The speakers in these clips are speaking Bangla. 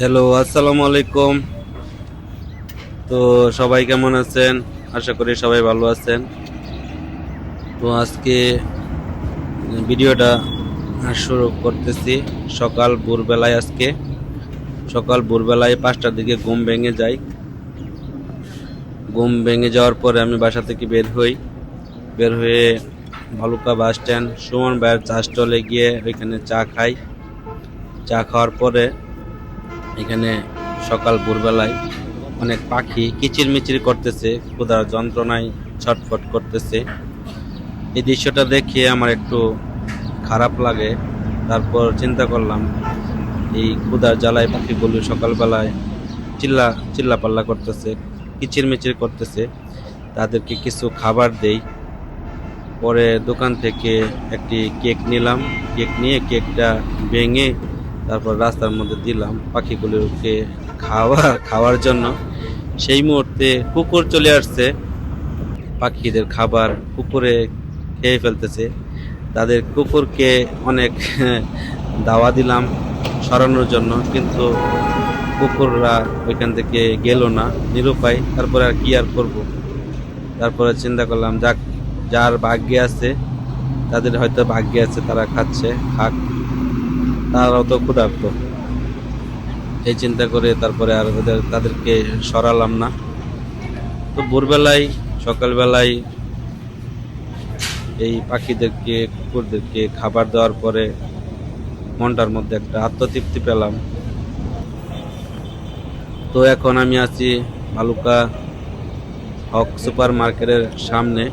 হ্যালো আসসালামু আলাইকুম। তো সবাই কেমন আছেন? আশা করি সবাই ভালো আছেন। তো আজকে ভিডিওটা শুরু করতেছি। সকাল ভোরবেলায় আজকে। সকাল ভোরবেলায় পাঁচটার দিকে ঘুম ভেঙে যাই। ঘুম ভেঙে যাওয়ার পরে আমি বাসা থেকে বের হই। বের হয়ে ভালুকা বাস স্ট্যান্ড, সুমন ভাইয়ের চা স্টলে গিয়ে ওইখানে চা খাই। চা খাওয়ার পরে এখানে সকাল ভোরবেলায় অনেক পাখি কিচির মিচির করতেছে, ক্ষুধার যন্ত্রণায় ছটফট করতেছে। এই দৃশ্যটা দেখে আমার একটু খারাপ লাগে। তারপর চিন্তা করলাম, এই ক্ষুধার জ্বালায় পাখিগুলো সকালবেলায় চিল্লা চিল্লা পাল্লা করতেছে কিচির মিচির করতেছে। তাদেরকে কিছু খাবার দেই। পরে দোকান থেকে একটি কেক নিলাম। কেক নিয়ে কেকটা ভেঙে তারপর রাস্তার মধ্যে দিলাম পাখিগুলোকে খাওয়া খাওয়ার জন্য। সেই মুহূর্তে কুকুর চলে আসছে। পাখিদের খাবার কুকুরে খেয়ে ফেলতেছে। তাদের কুকুরকে অনেক দাওয়া দিলাম সরানোর জন্য, কিন্তু কুকুররা ওইখান থেকে গেল না, নিরুপায়। তারপরে আর কি আর করব? তারপরে চিন্তা করলাম, যাক, যার ভাগ্যে আছে, তাদের হয়তো ভাগ্যে আছে, তারা খাচ্ছে, খাক। তারাও তো ক্ষুধার্ত। এই চিন্তা করে তারপরে আর ওদের তাদেরকে সরালাম না। তো ভোরবেলায়, সকালবেলায় এই পাখিদেরকে, কুকুরদেরকে খাবার দেওয়ার পরে মনটার মধ্যে একটা আত্মতৃপ্তি পেলাম। তো এখন আমি আছি ভালুকা হক সুপার মার্কেটের সামনে।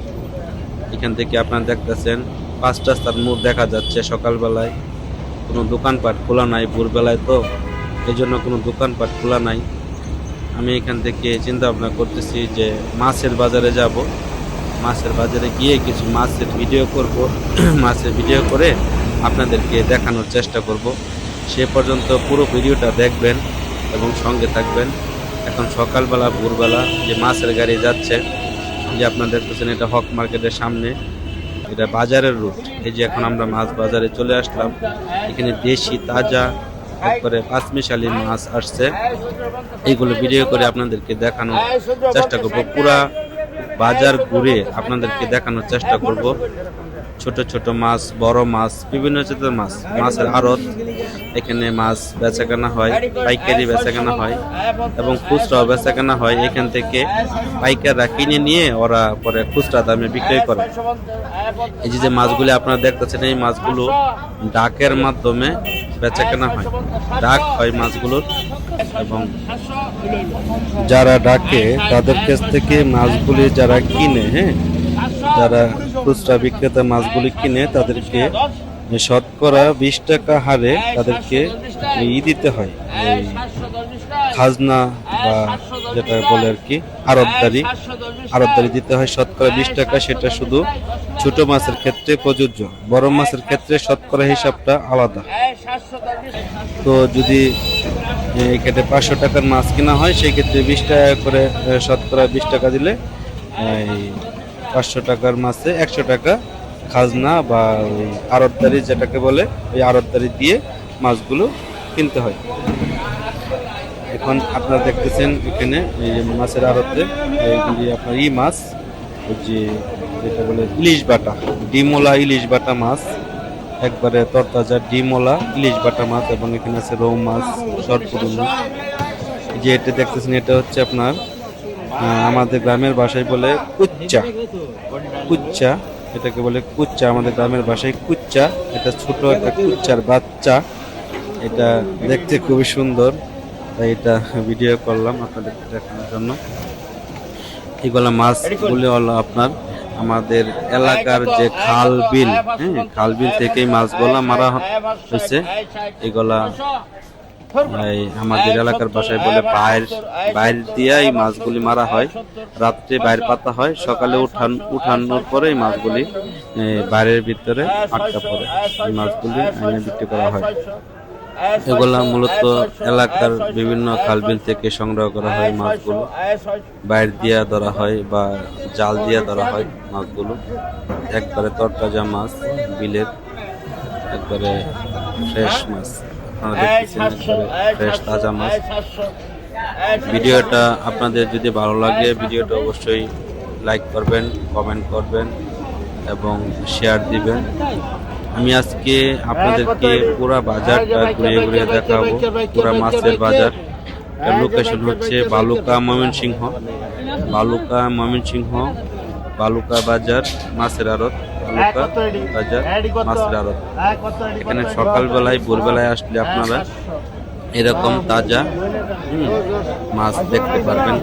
এখান থেকে আপনারা দেখতেছেন পাঁচটা রাস্তার মোড় দেখা যাচ্ছে সকালবেলায়। কোনো দোকানপাট খোলা নাই ভোরবেলায় তো এই জন্য কোনো দোকানপাট খোলা নাই। আমি এখান থেকে চিন্তা ভাবনা করতেছি যে মাছের বাজারে যাব। মাছের বাজারে গিয়ে কিছু মাছের ভিডিও করব। মাছের ভিডিও করে আপনাদেরকে দেখানোর চেষ্টা করব। সে পর্যন্ত পুরো ভিডিওটা দেখবেন এবং সঙ্গে থাকবেন। এখন সকালবেলা, ভোরবেলা যে মাছের গাড়ি যাচ্ছে, যে আপনারা দেখতেছেন এটা হক মার্কেটের সামনে এটা বাজারের রুট এই যে এখন আমরা মাছ বাজারে চলে আসলাম। এখানে দেশি, তাজা, একবারে পাঁচমিশালি মাছ আসছে। এগুলো ভিডিও করে আপনাদেরকে দেখানোর চেষ্টা করব। পুরা বাজার ঘুরে আপনাদেরকে দেখানোর চেষ্টা করব। ছোট ছোট মাছ, বড় মাছ, বিভিন্ন জাতের মাছ, মাছের আড়ত। এখানে মাছ বেচাকেনা হয়, পাইকারি বেচাকেনা হয় এবং খুচরাও বেচাকেনা হয়। এখান থেকে পাইকাররা কিনে নিয়ে ওরা পরে খুচরা দামে বিক্রয় করে। এই যে মাছগুলি আপনারা দেখতেছেন, এই মাছগুলো ডাকের মাধ্যমে বেচাকেনা হয়। ডাক হয় মাছগুলোর এবং যারা ডাকে তাদের কাছ থেকে মাছগুলি যারা কিনে হ্যাঁ যারা খুচরা বিক্রেতা মাছগুলি কিনে তাদেরকে শতকরা বিশ টাকা হারে তাদেরকে ই দিতে হয়। খাজনা বা যেটা বলে আর কি, আরবদারি। আরবদারি দিতে হয় শতকরা বিশ টাকা, সেটা শুধু ছোট মাছের ক্ষেত্রে প্রযোজ্য, বড় মাছের ক্ষেত্রে শতকরা হিসাবটা আলাদা। তো যদি এখানে পাঁচশো টাকার মাছ কেনা হয় সেই ক্ষেত্রে বিশ টাকা করে শতকরা বিশ টাকা দিলে, এই পাঁচশো টাকার মাছে একশো টাকা খাজনা বা ওই আড়তদারি যেটাকে বলে, ওই আড়তদারি দিয়ে মাছগুলো কিনতে হয়। এখন আপনারা দেখতেছেন এখানে এই মাছের আড়তে আপনার ই মাছ যে যেটা বলে ইলিশ বাটা ডিমোলা ইলিশ বাটা মাছ, একবারে তরতাজা ডিমোলা ইলিশ বাটা মাছ এবং এখানে আছে রৌ মাছ সরপুরুনি যে এটা দেখতেছেন, এটা হচ্ছে আপনার আমাদের গ্রামের ভাষায় বলে কুচ্চা। কুচ্চা এটাকে বলে কুচ্চা। আমাদের গ্রামের ভাষায় কুচ্চা। এটা ছোট একটা কুচ্চার বাচ্চা। এটা দেখতে খুবই সুন্দর। তাই এটা ভিডিও করলাম আপনাদের দেখানোর জন্য। এগুলো মাছগুলি হলো আপনার আমাদের এলাকার যে খাল বিল হ্যাঁ খাল বিল থেকেই মাছগুলা মারা হয়েছে এগুলা আমাদের এলাকার বাসায় বলে বাইর বাইর দিয়ে এই মাছগুলি মারা হয়। রাত্রে বাইর পাতা হয়। সকালে উঠান উঠানোর পরে এই মাছগুলি বাইরের ভিতরে আটকা পড়ে। এই মাছগুলি এনে বিক্রি করা হয়। এগুলা মূলত এলাকার বিভিন্ন খালবিল থেকে সংগ্রহ করা হয় মাছগুলো। বাইর দিয়া ধরা হয় বা জাল দিয়া ধরা হয় মাছগুলো। একবারে তরতাজা মাছ বিলের। একবারে ফ্রেশ মাছ। আপনারা দেখতেছেন ফ্রেশ তাজা মাছ। ভিডিওটা আপনাদের যদি ভালো লাগে ভিডিওটা অবশ্যই লাইক করবেন কমেন্ট করবেন এবং শেয়ার দিবেন। আমি আজকে আপনাদেরকে পুরা বাজারটা ঘুরিয়ে ঘুরিয়ে দেখাবো। পুরা মাছের বাজার। লোকেশন হচ্ছে বালুকা ময়মনসিংহ। বালুকা ময়মনসিংহ বালুকা বাজার মাছের আড়ত। আচ্ছা মাছ এখানে সকালবেলায় ভোরবেলায় আসলে আপনারা এরকম তাজা মাছ দেখতে পারবেন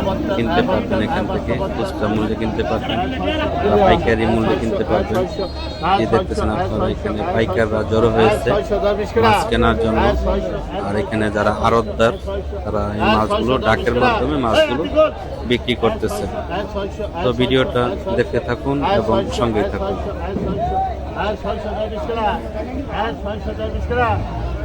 এবং কিনতে পারবেন এখান থেকে, খুচরা মূল্যে কিনতে পারবেন পাইকারি মূল্যে কিনতে পারবেন। এই দেখতেছেন আপনারা, এখানে পাইকাররা জড়ো হয়েছে মাছ কেনার জন্য। আর এখানে যারা আড়তদার তারা এই মাছগুলো, ডাকের মাধ্যমে মাছগুলো বিক্রি করতেছে। তো ভিডিওটা দেখতে থাকুন এবং সঙ্গেই থাকুন। আর ছয়শো চল্লিশ আর ছয়শো চল্লিশ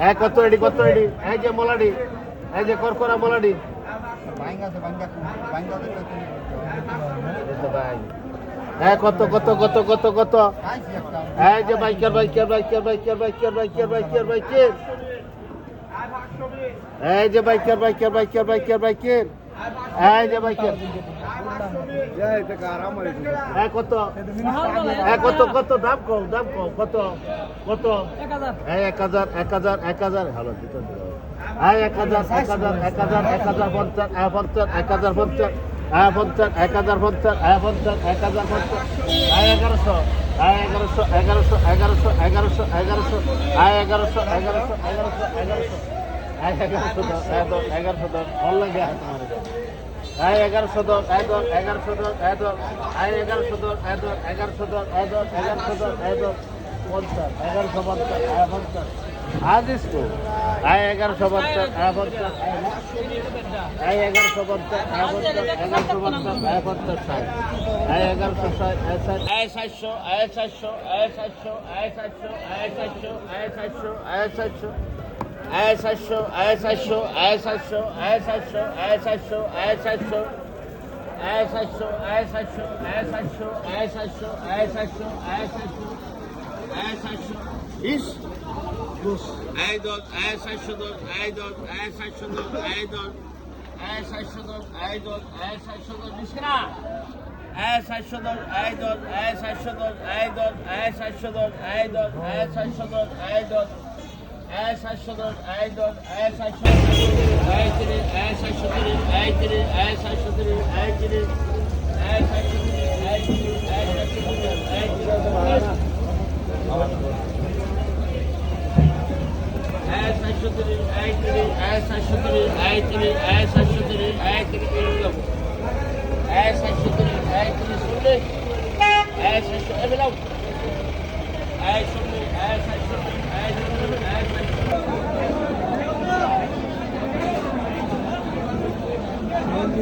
হ্যাঁ কত এডি কত এডি? এই যে মলাডি, এই যে করকরা মলাডি। হ্যাঁ কত কত কত কত কত? এই যে বাইকের বাইকের বাইকের বাইকের বাইকের বাইকের বাইকের বাইকের। এই যে বাইকের বাইকের বাইকের বাইকের বাইকের। এই যে বাইকের। কত হ্যাঁ কত কত দাম কম দাম কম কত কত হ্যাঁ এক হাজার এক হাজার এক হাজার ভালো দিতে হ্যাঁ এক হাজার এক হাজার এক হাজার এক হাজার পঞ্চাশ হ্যাঁ পঞ্চাশ এক হাজার পঞ্চাশ হ্যাঁ পঞ্চাশ এক হাজার পঞ্চাশ হ্যাঁ পঞ্চাশ এক হাজার পঞ্চাশ হ্যাঁ এগারোশো হ্যাঁ এগারোশো এগারোশো এগারোশো এগারোশো এগারোশো হ্যাঁ এগারোশো এগারোশো এগারোশো এগারোশো হ্যাঁ এগারোশো হ্যাঁ দশ এগারোশো দশ ভালো লাগে হ্যাঁ এগারোশো দশ হ্যাঁ দশ, এগারোশো দশ হ্যাঁ দশ হ্যাঁ এগারোশো দশ হ্যাঁ দশ, এগারোশো দশ হ্যাঁ দশ, এগারোশো দশ হ্যাঁ দশ, পঞ্চাশ, এগারোশো পঞ্চাশ হ্যাঁ পঞ্চাশ আজ ইসকো হ্যাঁ এগারোশো পঞ্চাশ হ্যাঁ পঞ্চাশ হ্যাঁ এগারোশো পঞ্চাশ হ্যাঁ পঞ্চাশ, এগারোশো পঞ্চাশ হ্যাঁ পঞ্চাশ ষাট হ্যাঁ এগারোশো ষাট হ্যাঁ ষাট হ্যাঁ সাতশো সাতশো হ্যাঁ সাতশো হ্যাঁ সাতশো হ্যাঁ সাতশো হ্যাঁ সাতশো হ্যাঁ সাতশো হ্যাঁ সাতশো হ্যাঁ সাতশো হ্যাঁ সাতশো হ্যাঁ সাতশো হ্যাঁ সাতশো হ্যাঁ সাতশো হ্যাঁ সাতশো বিশ এই দশ এই সাতশো দশ এই দশ এই সাতশো দশ এই দশ এই সাতশো দশ এই দশ এই সাতশো দশ বিশ না এই সাতশো দশ এই দশ এই সাতশো দশ এই দশ এই সাতশো দশ এই দশ এই সাতশো দশ এই দশ এক সাত সতেরো এক দশ এক সাত সতেরো এক তিরিশ এক সাত সতেরো এক তিরিশ এক সাত সতেরো এক তিরিশ এক সাত সতেরো এক তিরিশ এক সাত সতেরো এক তিরিশ এক তিরিশ এক সাত সতেরো এক তিরিশ এক সাত সতেরো এক তিরিশ এক সাত সতেরো এক তিরিশ এক সাত সতেরো এক তিরিশ এক সাত সতেরো এক তিরিশ এক সাত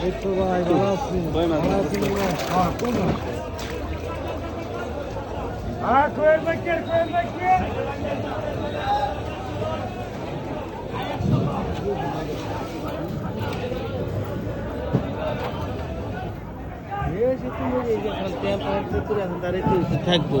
Hep kolay gelsin. Doymadım. Ha koyun bakır, koyun bakır. থাকবো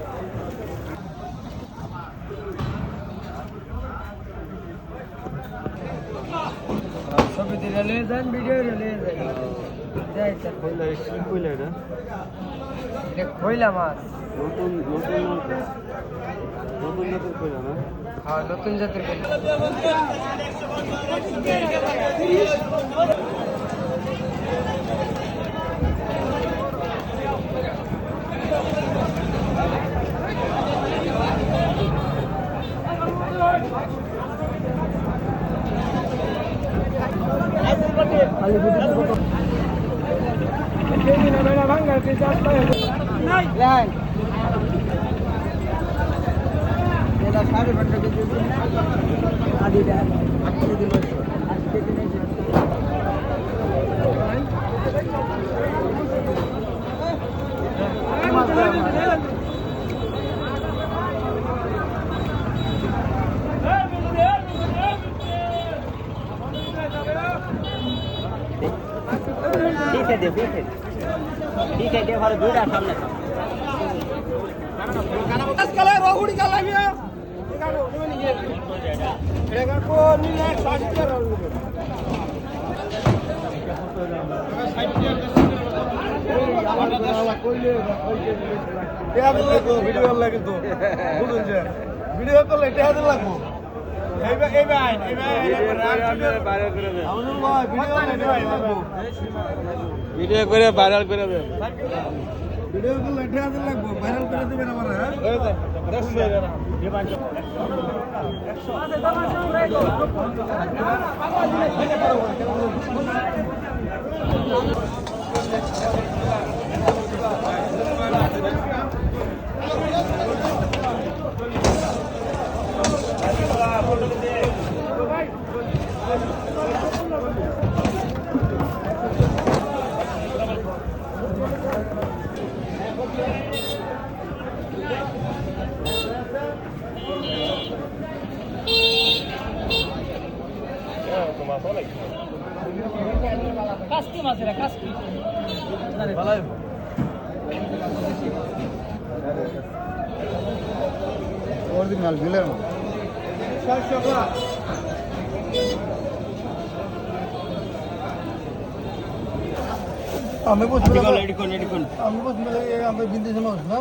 দিলে নিয়ে যান ভিডিও নিয়ে যান যাই স্যার এটা খইলা মাছ নতুন নতুন নতুন নতুন কইলা না হ্যাঁ নতুন জাতের কইলা पीछे दे पीछे पीछे दे हमारे दूर सामने था ভিডিও লাগে তো বুঝুন যে ভিডিও করলে এটা হাতে লাগবো এইবার এইবার এইবার বাইরে করে ভিডিও ভাইরাল করে দেন ভিডিও করলে এটা হাতে লাগবো ভাইরাল করে দিবেন আমার হ্যাঁ কাস্কি মাছ এটা কাস্কি অরিজিনাল বিলের আমি বুঝতে আমি বুঝতে আমি বিন্দেশে মাছ না?